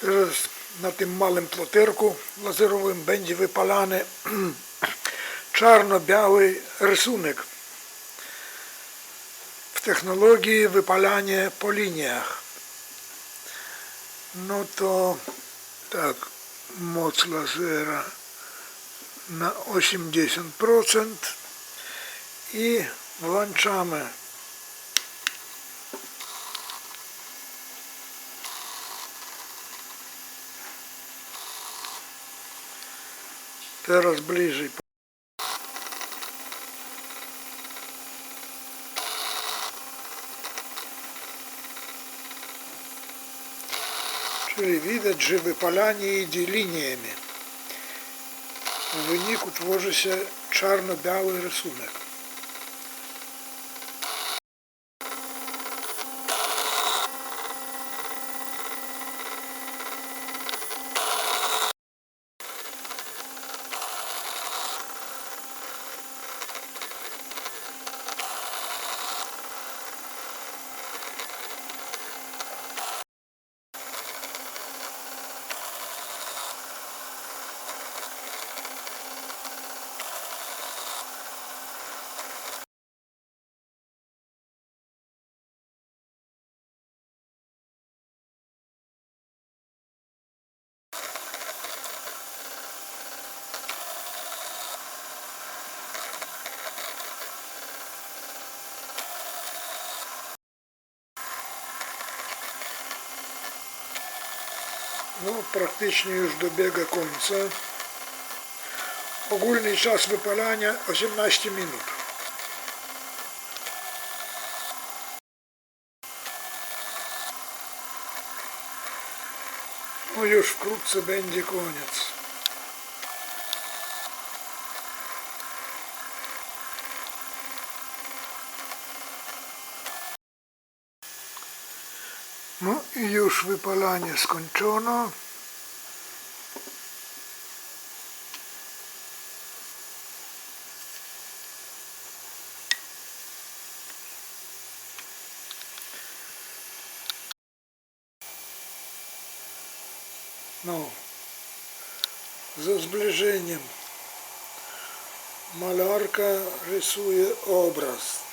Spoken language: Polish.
Teraz na tym małym ploterku lazerowym będzie wypalany czarno-biały rysunek w technologii wypalania po liniach. No to tak, moc lasera na 80% i włączamy. W wyniku tworzy się czarno-biały rysunek. No, praktycznie już dobiega końca. Ogólny czas wypalania 18 minut. No już wkrótce będzie koniec. No i już wypalanie skończono. No, ze zbliżeniem malarka rysuje obraz.